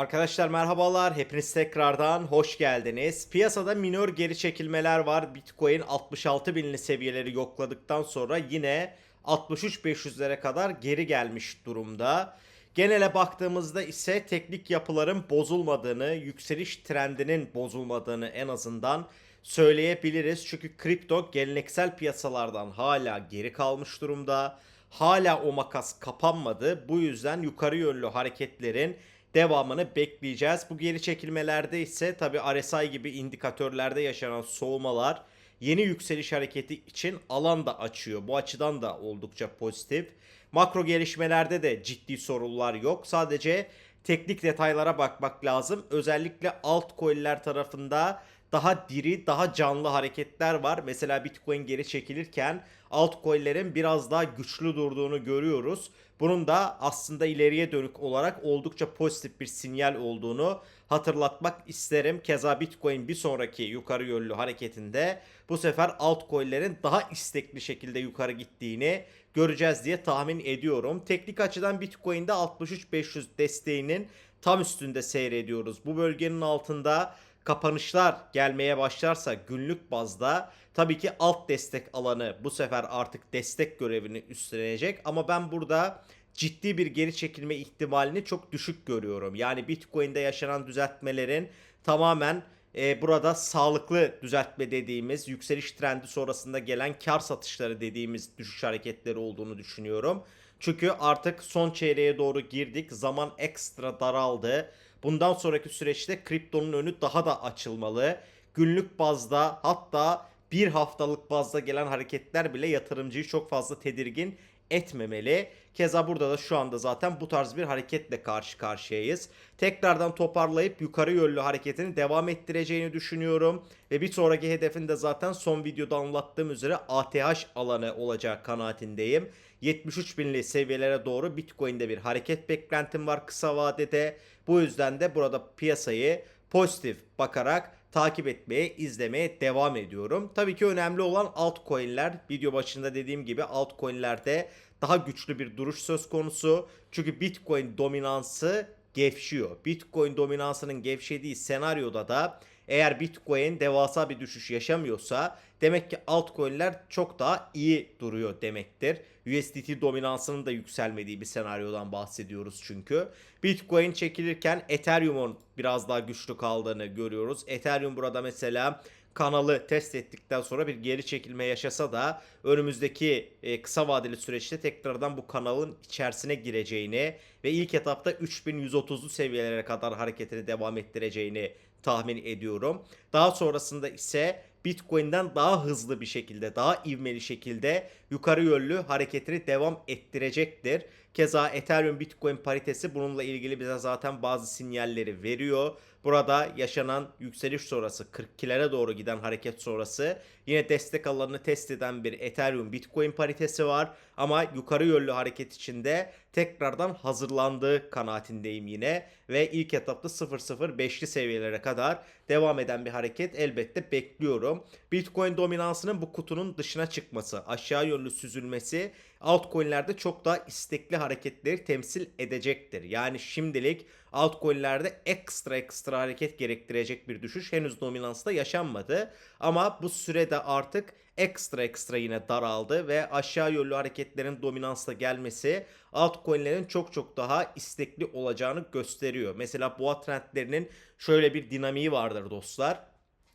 Arkadaşlar merhabalar. Hepiniz tekrardan hoş geldiniz. Piyasada minor geri çekilmeler var. Bitcoin 66 binli seviyeleri yokladıktan sonra yine 63.500'lere kadar geri gelmiş durumda. Genele baktığımızda ise teknik yapıların bozulmadığını, yükseliş trendinin bozulmadığını en azından söyleyebiliriz. Çünkü kripto geleneksel piyasalardan hala geri kalmış durumda. Hala o makas kapanmadı. Bu yüzden yukarı yönlü hareketlerin devamını bekleyeceğiz. Bu geri çekilmelerde ise tabi RSI gibi indikatörlerde yaşanan soğumalar yeni yükseliş hareketi için alan da açıyor. Bu açıdan da oldukça pozitif. Makro gelişmelerde de ciddi sorunlar yok. Sadece teknik detaylara bakmak lazım. Özellikle altcoin'ler tarafında daha diri, daha canlı hareketler var. Mesela Bitcoin geri çekilirken altcoin'lerin biraz daha güçlü durduğunu görüyoruz. Bunun da aslında ileriye dönük olarak oldukça pozitif bir sinyal olduğunu hatırlatmak isterim. Keza Bitcoin bir sonraki yukarı yönlü hareketinde bu sefer altcoin'lerin daha istekli şekilde yukarı gittiğini göreceğiz diye tahmin ediyorum. Teknik açıdan Bitcoin'de 63.500 desteğinin tam üstünde seyrediyoruz. Bu bölgenin altında kapanışlar gelmeye başlarsa günlük bazda tabii ki alt destek alanı bu sefer artık destek görevini üstlenecek ama ben burada ciddi bir geri çekilme ihtimalini çok düşük görüyorum. Yani Bitcoin'de yaşanan düzeltmelerin tamamen e, burada sağlıklı düzeltme dediğimiz yükseliş trendi sonrasında gelen kar satışları dediğimiz düşüş hareketleri olduğunu düşünüyorum. Çünkü artık son çeyreğe doğru girdik. Zaman ekstra daraldı. Bundan sonraki süreçte kriptonun önü daha da açılmalı. Günlük bazda hatta bir haftalık bazda gelen hareketler bile yatırımcıyı çok fazla tedirgin etmemeli. Keza burada da şu anda zaten bu tarz bir hareketle karşı karşıyayız. Tekrardan toparlayıp yukarı yönlü hareketini devam ettireceğini düşünüyorum. Ve bir sonraki hedefinde zaten son videoda anlattığım üzere ATH alanı olacak kanaatindeyim. 73 binli seviyelere doğru Bitcoin'de bir hareket beklentim var kısa vadede. Bu yüzden de burada piyasayı pozitif bakarak takip etmeye, izlemeye devam ediyorum. Tabii ki önemli olan altcoin'ler. Video başında dediğim gibi altcoin'lerde daha güçlü bir duruş söz konusu. Çünkü Bitcoin dominansı gevşiyor. Bitcoin dominansının gevşediği senaryoda da eğer Bitcoin devasa bir düşüş yaşamıyorsa demek ki altcoin'ler çok daha iyi duruyor demektir. USDT dominansının da yükselmediği bir senaryodan bahsediyoruz çünkü. Bitcoin çekilirken Ethereum'un biraz daha güçlü kaldığını görüyoruz. Ethereum burada mesela kanalı test ettikten sonra bir geri çekilme yaşasa da önümüzdeki e, kısa vadeli süreçte tekrardan bu kanalın içerisine gireceğini ve ilk etapta 3130'lu seviyelere kadar hareketini devam ettireceğini tahmin ediyorum. Daha sonrasında ise Bitcoin'den daha hızlı bir şekilde, daha ivmeli şekilde yukarı yönlü hareketini devam ettirecektir. Keza Ethereum Bitcoin paritesi bununla ilgili bize zaten bazı sinyalleri veriyor. Burada yaşanan yükseliş sonrası 42'lere doğru giden hareket sonrası yine destek alanını test eden bir Ethereum Bitcoin paritesi var. Ama yukarı yönlü hareket içinde tekrardan hazırlandığı kanaatindeyim yine. Ve ilk etapta 0.05'li seviyelere kadar devam eden bir hareket elbette bekliyorum. Bitcoin dominansının bu kutunun dışına çıkması, aşağı yönlü süzülmesi altcoin'lerde çok daha istekli hareketleri temsil edecektir. Yani şimdilik altcoin'lerde ekstra ekstra hareket gerektirecek bir düşüş henüz dominansta yaşanmadı. Ama bu sürede artık ekstra ekstra yine daraldı ve aşağı yönlü hareketlerin dominansla gelmesi altcoin'lerin çok çok daha istekli olacağını gösteriyor. Mesela boğa trendlerinin şöyle bir dinamiği vardır dostlar.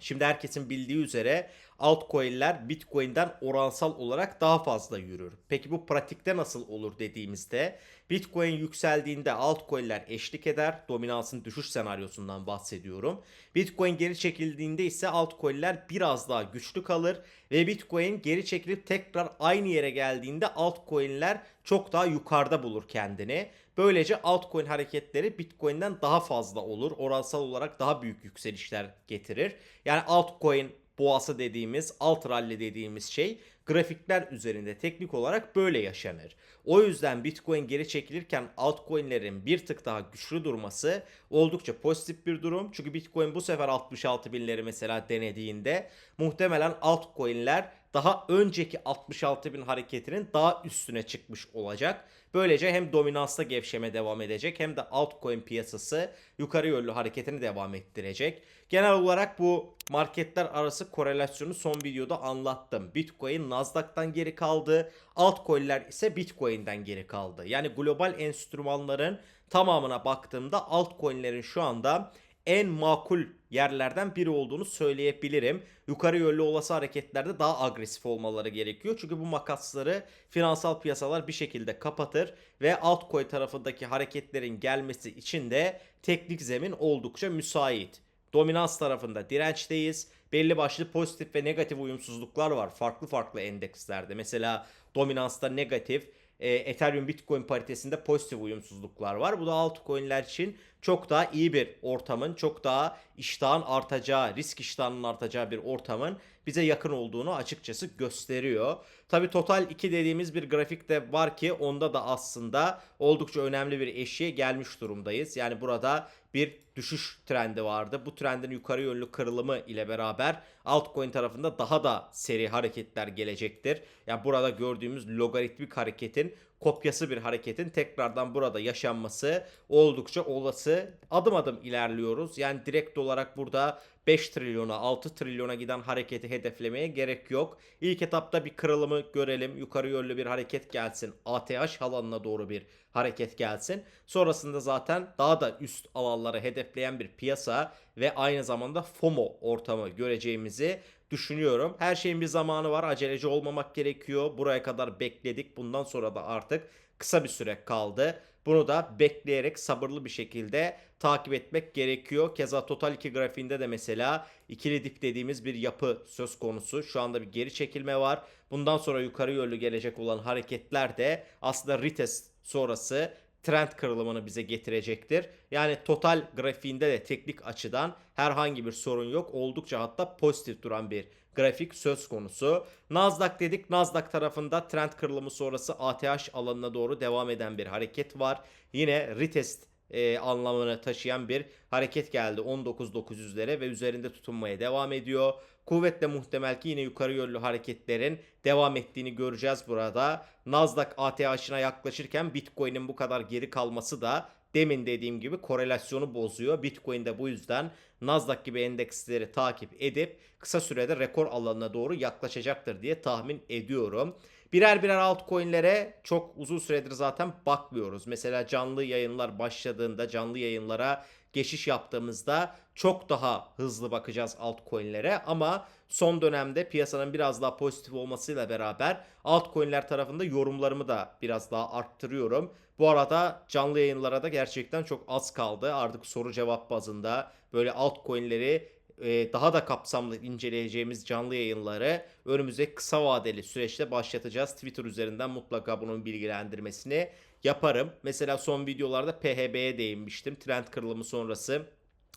Şimdi herkesin bildiği üzere altcoin'ler Bitcoin'den oransal olarak daha fazla yürür. Peki bu pratikte nasıl olur dediğimizde Bitcoin yükseldiğinde altcoin'ler eşlik eder. Dominansın düşüş senaryosundan bahsediyorum. Bitcoin geri çekildiğinde ise altcoin'ler biraz daha güçlü kalır ve Bitcoin geri çekilip tekrar aynı yere geldiğinde altcoin'ler çok daha yukarıda bulur kendini. Böylece altcoin hareketleri Bitcoin'den daha fazla olur. Oransal olarak daha büyük yükselişler getirir. Yani altcoin boğası dediğimiz, alt rally dediğimiz şey grafikler üzerinde teknik olarak böyle yaşanır. O yüzden Bitcoin geri çekilirken altcoin'lerin bir tık daha güçlü durması oldukça pozitif bir durum. Çünkü Bitcoin bu sefer 66 binleri mesela denediğinde muhtemelen altcoin'ler daha önceki 66 bin hareketinin daha üstüne çıkmış olacak. Böylece hem dominansta gevşeme devam edecek hem de altcoin piyasası yukarı yönlü hareketini devam ettirecek. Genel olarak bu marketler arası korelasyonu son videoda anlattım. Bitcoin Nasdaq'tan geri kaldı. Altcoin'ler ise Bitcoin'den geri kaldı. Yani global enstrümanların tamamına baktığımda altcoin'lerin şu anda en makul yerlerden biri olduğunu söyleyebilirim. Yukarı yönlü olası hareketlerde daha agresif olmaları gerekiyor. Çünkü bu makasları finansal piyasalar bir şekilde kapatır ve altcoin tarafındaki hareketlerin gelmesi için de teknik zemin oldukça müsait. Dominans tarafında dirençteyiz. Belli başlı pozitif ve negatif uyumsuzluklar var farklı farklı endekslerde. Mesela dominansta negatif, e, Ethereum Bitcoin paritesinde pozitif uyumsuzluklar var. Bu da altcoin'ler için çok daha iyi bir ortamın, çok daha iştahın artacağı, risk iştahının artacağı bir ortamın bize yakın olduğunu açıkçası gösteriyor. Tabi Total 2 dediğimiz bir grafik de var ki onda da aslında oldukça önemli bir eşiğe gelmiş durumdayız. Yani burada bir düşüş trendi vardı. Bu trendin yukarı yönlü kırılımı ile beraber altcoin tarafında daha da seri hareketler gelecektir. Yani burada gördüğümüz logaritmik hareketin kopyası bir hareketin tekrardan burada yaşanması oldukça olası. Adım adım ilerliyoruz. Yani direkt olarak burada 5 trilyona 6 trilyona giden hareketi hedeflemeye gerek yok. İlk etapta bir kırılımı görelim. Yukarı yönlü bir hareket gelsin. ATH alanına doğru bir hareket gelsin. Sonrasında zaten daha da üst alanları hedefleyen bir piyasa ve aynı zamanda FOMO ortamı göreceğimizi düşünüyorum. Her şeyin bir zamanı var. Aceleci olmamak gerekiyor. Buraya kadar bekledik. Bundan sonra da artık kısa bir süre kaldı. Bunu da bekleyerek sabırlı bir şekilde takip etmek gerekiyor. Keza Total 2 grafiğinde de mesela ikili dip dediğimiz bir yapı söz konusu. Şu anda bir geri çekilme var. Bundan sonra yukarı yönlü gelecek olan hareketler de aslında retest sonrası trend kırılımını bize getirecektir. Yani total grafiğinde de teknik açıdan herhangi bir sorun yok. Oldukça hatta pozitif duran bir grafik söz konusu. Nasdaq dedik. Nasdaq tarafında trend kırılımı sonrası ATH alanına doğru devam eden bir hareket var. Yine retest e, anlamını taşıyan bir hareket geldi 19.900'lere ve üzerinde tutunmaya devam ediyor. Kuvvetle muhtemel ki yine yukarı yönlü hareketlerin devam ettiğini göreceğiz burada. Nasdaq ATH'ına yaklaşırken Bitcoin'in bu kadar geri kalması da demin dediğim gibi korelasyonu bozuyor. Bitcoin de bu yüzden Nasdaq gibi endeksleri takip edip kısa sürede rekor alanına doğru yaklaşacaktır diye tahmin ediyorum. Birer birer altcoin'lere çok uzun süredir zaten bakmıyoruz. Mesela canlı yayınlar başladığında canlı yayınlara geçiş yaptığımızda çok daha hızlı bakacağız altcoin'lere ama son dönemde piyasanın biraz daha pozitif olmasıyla beraber altcoin'ler tarafında yorumlarımı da biraz daha arttırıyorum. Bu arada canlı yayınlara da gerçekten çok az kaldı. Artık soru cevap bazında böyle altcoin'leri e, daha da kapsamlı inceleyeceğimiz canlı yayınları önümüzdeki kısa vadeli süreçte başlatacağız. Twitter üzerinden mutlaka bunun bilgilendirmesini yaparım. Mesela son videolarda PHB'ye değinmiştim. Trend kırılımı sonrası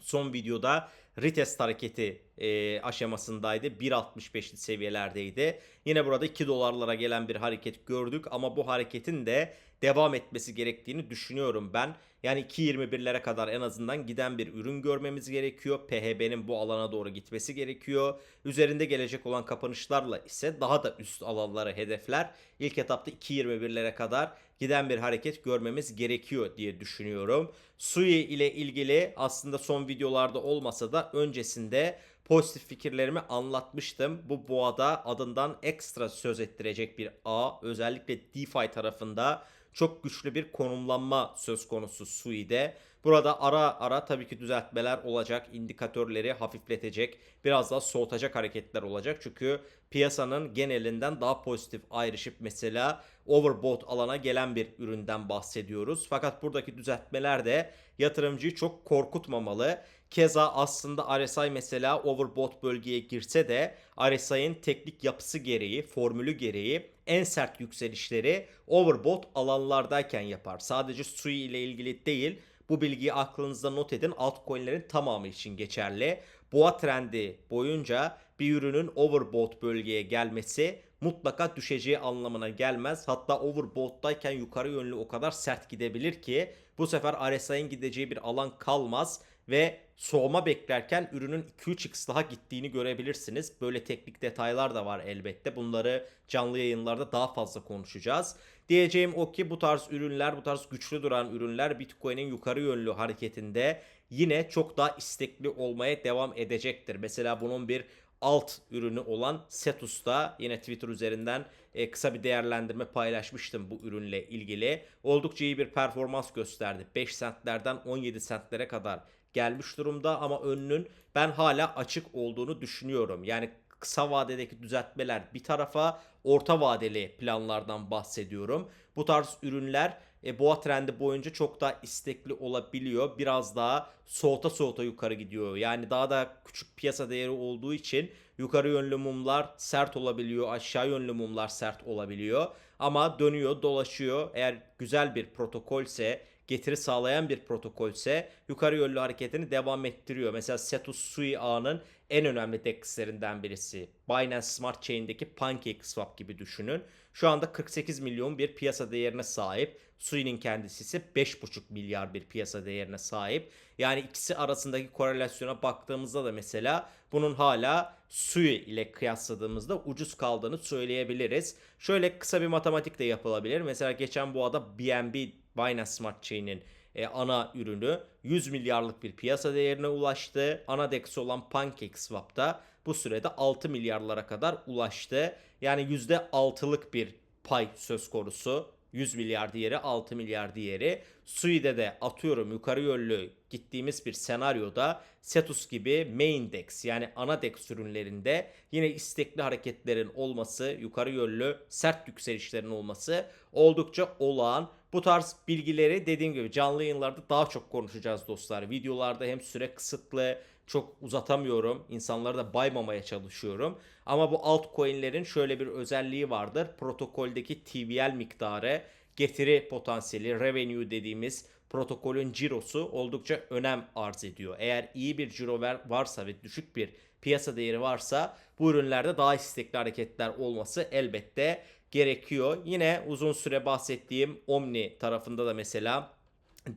son videoda retest hareketi e, aşamasındaydı. 1.65'li seviyelerdeydi. Yine burada 2 dolarlara gelen bir hareket gördük ama bu hareketin de devam etmesi gerektiğini düşünüyorum ben. Yani 2.21'lere kadar en azından giden bir ürün görmemiz gerekiyor. PHB'nin bu alana doğru gitmesi gerekiyor. Üzerinde gelecek olan kapanışlarla ise daha da üst alanları hedefler. İlk etapta 2.21'lere kadar giden bir hareket görmemiz gerekiyor diye düşünüyorum. Sui ile ilgili aslında son videolarda olmasa da öncesinde pozitif fikirlerimi anlatmıştım. Bu boğada adından ekstra söz ettirecek bir A özellikle DeFi tarafında çok güçlü bir konumlanma söz konusu Sui'de. Burada ara ara tabii ki düzeltmeler olacak. indikatörleri hafifletecek. Biraz daha soğutacak hareketler olacak. Çünkü piyasanın genelinden daha pozitif ayrışıp mesela overbought alana gelen bir üründen bahsediyoruz. Fakat buradaki düzeltmeler de yatırımcıyı çok korkutmamalı. Keza aslında RSI mesela overbought bölgeye girse de RSI'nin teknik yapısı gereği, formülü gereği en sert yükselişleri overbought alanlardayken yapar. Sadece Sui ile ilgili değil bu bilgiyi aklınızda not edin. Altcoin'lerin tamamı için geçerli. Boğa trendi boyunca bir ürünün overbought bölgeye gelmesi mutlaka düşeceği anlamına gelmez. Hatta overbought'tayken yukarı yönlü o kadar sert gidebilir ki bu sefer RSI'nin gideceği bir alan kalmaz ve soğuma beklerken ürünün 2-3x daha gittiğini görebilirsiniz. Böyle teknik detaylar da var elbette. Bunları canlı yayınlarda daha fazla konuşacağız. Diyeceğim o ki bu tarz ürünler, bu tarz güçlü duran ürünler Bitcoin'in yukarı yönlü hareketinde yine çok daha istekli olmaya devam edecektir. Mesela bunun bir alt ürünü olan Setus'ta yine Twitter üzerinden e, kısa bir değerlendirme paylaşmıştım bu ürünle ilgili. Oldukça iyi bir performans gösterdi. 5 centlerden 17 centlere kadar gelmiş durumda ama önünün ben hala açık olduğunu düşünüyorum. Yani kısa vadedeki düzeltmeler bir tarafa orta vadeli planlardan bahsediyorum. Bu tarz ürünler e, boğa trendi boyunca çok daha istekli olabiliyor. Biraz daha soğuta soğuta yukarı gidiyor. Yani daha da küçük piyasa değeri olduğu için yukarı yönlü mumlar sert olabiliyor. Aşağı yönlü mumlar sert olabiliyor. Ama dönüyor dolaşıyor. Eğer güzel bir protokolse getiri sağlayan bir protokolse yukarı yönlü hareketini devam ettiriyor. Mesela Setus Sui ağının en önemli dexlerinden birisi. Binance Smart Chain'deki PancakeSwap gibi düşünün. Şu anda 48 milyon bir piyasa değerine sahip. Sui'nin kendisi ise 5,5 milyar bir piyasa değerine sahip. Yani ikisi arasındaki korelasyona baktığımızda da mesela bunun hala Sui ile kıyasladığımızda ucuz kaldığını söyleyebiliriz. Şöyle kısa bir matematik de yapılabilir. Mesela geçen bu ada BNB Binance Smart Chain'in e, ana ürünü 100 milyarlık bir piyasa değerine ulaştı. Ana DEX olan PancakeSwap'ta bu sürede 6 milyarlara kadar ulaştı. Yani %6'lık bir pay söz konusu. 100 milyar diğeri 6 milyar diğeri. Sui'de de atıyorum yukarı yönlü gittiğimiz bir senaryoda Setus gibi main DEX yani ana DEX ürünlerinde yine istekli hareketlerin olması, yukarı yönlü sert yükselişlerin olması oldukça olağan. Bu tarz bilgileri dediğim gibi canlı yayınlarda daha çok konuşacağız dostlar. Videolarda hem süre kısıtlı, çok uzatamıyorum. İnsanları da baymamaya çalışıyorum. Ama bu altcoin'lerin şöyle bir özelliği vardır. Protokoldeki TVL miktarı, getiri potansiyeli, revenue dediğimiz protokolün cirosu oldukça önem arz ediyor. Eğer iyi bir ciro varsa ve düşük bir piyasa değeri varsa bu ürünlerde daha istekli hareketler olması elbette gerekiyor. Yine uzun süre bahsettiğim Omni tarafında da mesela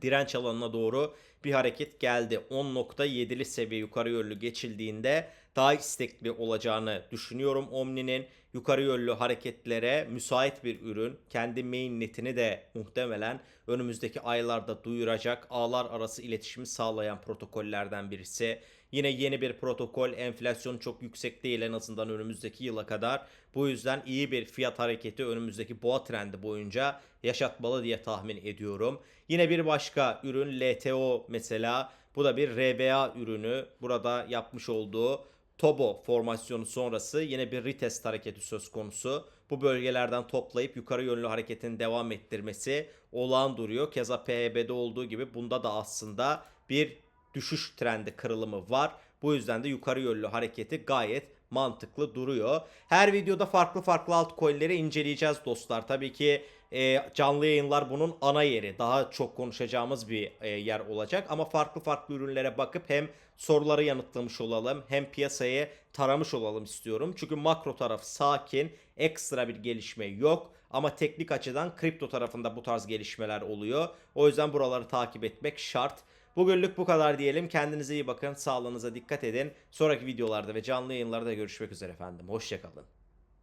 direnç alanına doğru bir hareket geldi. 10.7'li seviye yukarı yönlü geçildiğinde daha istekli olacağını düşünüyorum. Omni'nin yukarı yönlü hareketlere müsait bir ürün. Kendi mainnetini de muhtemelen önümüzdeki aylarda duyuracak ağlar arası iletişimi sağlayan protokollerden birisi. Yine yeni bir protokol enflasyon çok yüksek değil en azından önümüzdeki yıla kadar. Bu yüzden iyi bir fiyat hareketi önümüzdeki boğa trendi boyunca yaşatmalı diye tahmin ediyorum. Yine bir başka ürün LTO mesela. Bu da bir RBA ürünü. Burada yapmış olduğu Tobo formasyonu sonrası yine bir retest hareketi söz konusu. Bu bölgelerden toplayıp yukarı yönlü hareketin devam ettirmesi olağan duruyor. Keza PHB'de olduğu gibi bunda da aslında bir düşüş trendi kırılımı var. Bu yüzden de yukarı yönlü hareketi gayet mantıklı duruyor. Her videoda farklı farklı altcoin'leri inceleyeceğiz dostlar. Tabii ki e, canlı yayınlar bunun ana yeri. Daha çok konuşacağımız bir e, yer olacak. Ama farklı farklı ürünlere bakıp hem soruları yanıtlamış olalım hem piyasayı taramış olalım istiyorum. Çünkü makro taraf sakin, ekstra bir gelişme yok. Ama teknik açıdan kripto tarafında bu tarz gelişmeler oluyor. O yüzden buraları takip etmek şart. Bugünlük bu kadar diyelim. Kendinize iyi bakın. Sağlığınıza dikkat edin. Sonraki videolarda ve canlı yayınlarda görüşmek üzere efendim. Hoşçakalın.